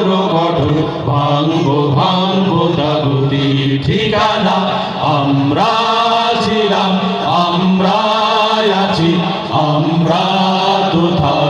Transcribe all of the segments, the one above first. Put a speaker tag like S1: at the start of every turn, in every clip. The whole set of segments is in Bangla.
S1: বজ্র গঠন ভাঙবো ভাঙবো তাগুতির ঠিকানা। আমরা ছিলাম আমরা আছি আমরা তো থাকব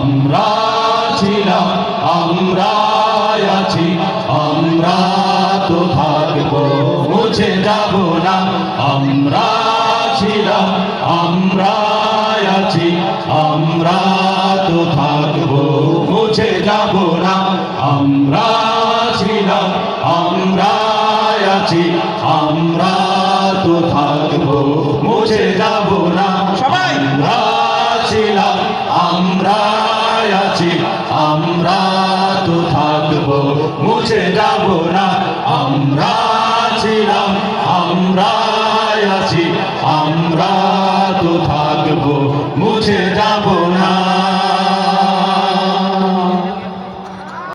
S1: আমরা ছিলাম আমরা আমরা তো থাকব, মুছে যাব না। আমরা ছিলাম আমরা আমরা তো থাকব, মুছে যাব না। আমরা ছিলাম আমরা আমরা তো থাকব, মুছে যাব মুছে যাব না। আমরা ছিলাম আমরা আছি আমরা